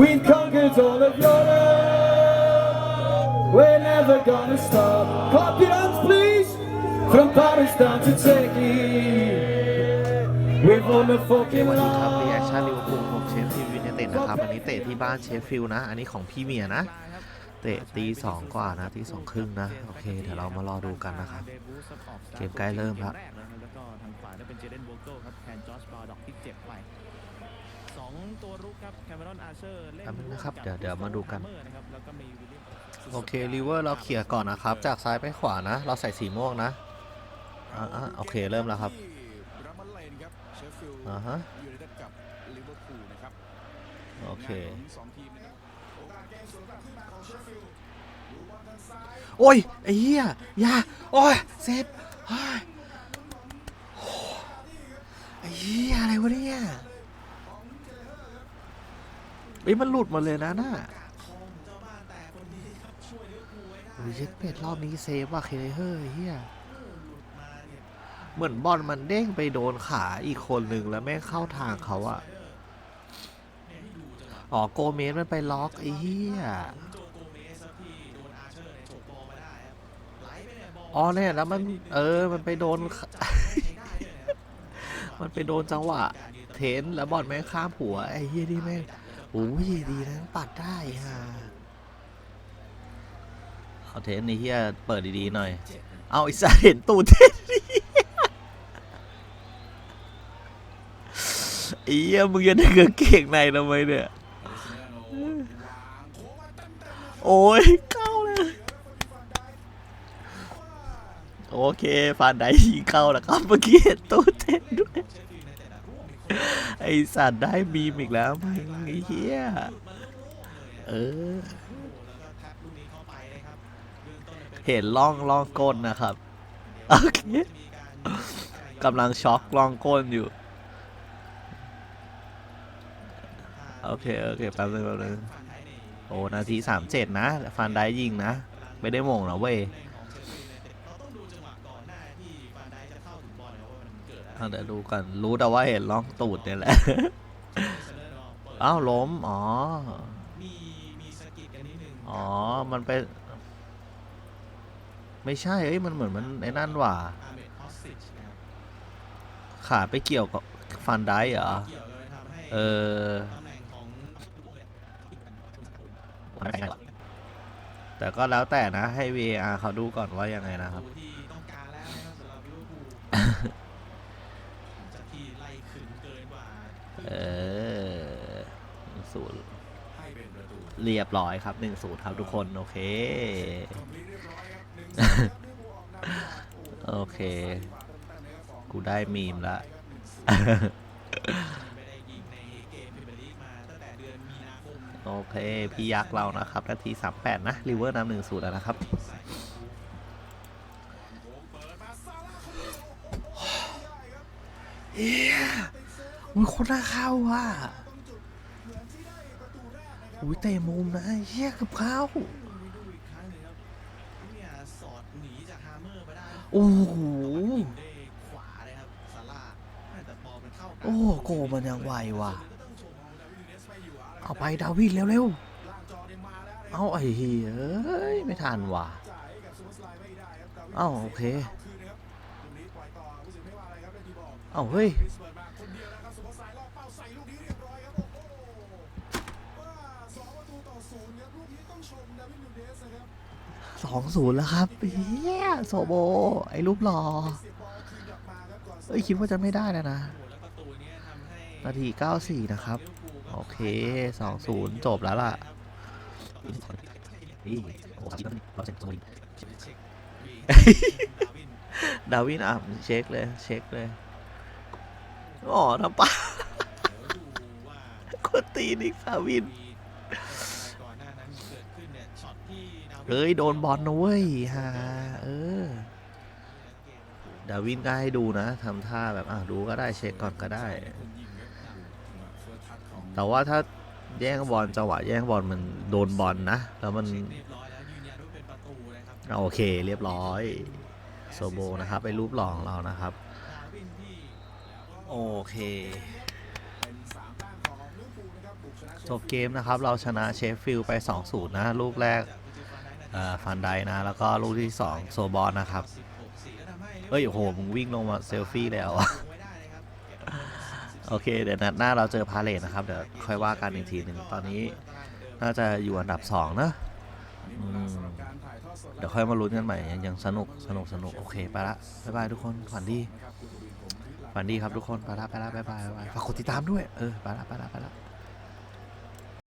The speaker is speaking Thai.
We've conquered all of Europe. We're never gonna stop. Clap your hands, please. From Paris down to Turkey. We've won the โอเค fucking วันนี้ครับรีแอคชั่น line. ลิเวอร์พูลของเชฟฟิลด์ยูไนเต็ดนะครับ อันนี้เตะที่บ้านเชฟฟิลด์นะ อันนี้ของพี่เมียนะ เตะตีสองกว่านะตีสองครึ่งนะ โอเค เดี๋ยวเรามารอดูกันนะครับ เกมใกล้เริ่มแล้ว แล้วก็ทางขวาได้เป็นเจเดนโวเกิลครับแทนจอร์จบาร์ด็อกที่เจ็บไป สองตัวรุกครับแคมเมรอนอาร์เชอร์เล่นแป๊บนึงนะครับวมกัเดี๋ยวเดี๋ยวมาดูกันเมอร์นะครับแล้วก็มีวิลเลียมโอเคลิเวอร์เราเขี่ยร์ก่อนนะครับ จากซ้ายไปขวานะ เราใส่สีม่วงนะ อ่าอ่าโอเคเริ่มแล้วครับรัมเบลเลนครับเชฟฟิลด์อ่าฮะยูไนเต็ดกับลิเวอร์พูลนะครับโอเคงานของสองทีมนะครับโอกาสเกมสวนกลับขึ้นมาของเชฟฟิลด์ดูบอลทางซ้ายโอ้ยไอ้เหี้ยอย่าโอ้ยเซฟเฮ้ยโอ้ไอ้เหี้ยอะไรวะเนี่ย เอ้ยมันหลุดหมาเลยนะน่ะโอ้ยเช็ดเป็ดรอบนี้เซฟว่ะเคเฮ้ยเฮียเหมือนบอลมันเด้งไปโดนขาอีกคนหนึ่งแล้วแม่งเข้าทางเขาอะอ๋อโกเมสมันไปล็อกไอ้เหี้ยอ๋อเนี่ยแล้วมันเออมันไปโดน มันไปโดนจังหวะ เทนแล้วบอลแม่งข้ามหัวไอ้เฮียนี่แม่ง โอ้ยดีนะปัดได้ฮะเอาเทนนี่เฮียเปิดดีๆหน่อย เอาไอ้สาเห็นตูดเทนนี่ไอ้เหี้ยมึงจะได้เกางเก่งในทำไมเนี่ย โอ้ยเข้าเลยโอเคฟานไดยิงเข้าแล้วครับเมื่อกี้เห็นตู้เต้นด้วย ไอสัตว์ได้บีมอีกแล้วมึงไอ้เหี้ย เออ เห็นล่องล่องก้นนะครับโอเคกำลังช็อกล่องก้นอยู่ โอเค โอเคแป๊บนึงแป๊บนึงโอ้ นาทีสามเจ็ดนะ ฟันได้ยิงนะ ไม่ได้โมงนะเว้ย เอาเดี๋ยวดูกันรู้แต่ว่าเห็นล่องตูดเนี่ยแหละ อ้าวล้ม อ๋ออ๋อ มันไปไม่ใช่ เอ้ย มันเหมือนมันไอ้นั่นว่ะขาไปเกี่ยวกับฟันได้เหรอเออแต่ก็แล้วแต่นะให้ VAR เขาดูก่อนว่ายังไงนะครับ เออศูนย์เรียบร้อยครับหนึ่งศูนย์ครับทุกคน โอเค โอเค กูได้มีมละโอเค พี่ยักษ์เรานะครับ นาที 38 นะ ริเวอร์นำหนึ่งศูนย์แล้วนะครับ เฮียมันคนน่าเข้าว่ะอุ้ยเตะมุมนะเฮียกับเข้าโอ้โหโอ้โกมันยังไวว่ะ เอาไปดาวิดเร็วๆ เอาไอ้เหี้ยเอ้ย ไม่ทันว่ะ เอ้าโอเค เอ้าเฮ้ยสองศูนย์แล้วครับเฮียโซโบ ไอ้รูปหล่อเอ้ยคิดว่าจะไม่ได้แล้วนะ นาที94นะครับ โอเค2-0จบแล้วล่ะดาวินอะเช็คเลย เช็คเลย อ๋อทำปะคนตีนิกซาวินเฮ้ย โดนบอลนะเว้ยฮะเออดาวินก็ให้ดูนะทำท่าแบบอะดูก็ได้เช็คก่อนก็ได้ แต่ว่าถ้าแย่งบอลจังหวะแย่งบอลมันโดนบอลนะ แล้วมันโอเคเรียบร้อย โซโบนะครับ ไปรูปหล่อของเรานะครับ โอเคเป็นสามแต้มของลิเวอร์พูลนะครับบุกชนะเชจบเกมนะครับ เราชนะเชฟฟิลด์ไป 2-0 นะ ลูกแรกเอ่อฟันไดนะ แล้วก็ลูกที่ 2 โซบอลนะครับ เอ้ย โอ้โห มึงวิ่งลงมาเซลฟี่แล้วอะโอเค เดี๋ยวนัดหน้าเราเจอพาเลทนะครับ เดี๋ยวค่อยว่ากันอีกทีหนึ่งตอนนี้น่าจะอยู่อันดับ 2 นะอืมเดี๋ยวค่อยมาลุ้นกันใหม่ยังยังสนุกสนุกสนุก โอเค ไปละ บ๊ายบายทุกคน ฝันดี ฝันดีครับทุกคนไปละไปละบายบายบ๊ายบายฝากกดติดตามด้วย เออไปละไปละไปละ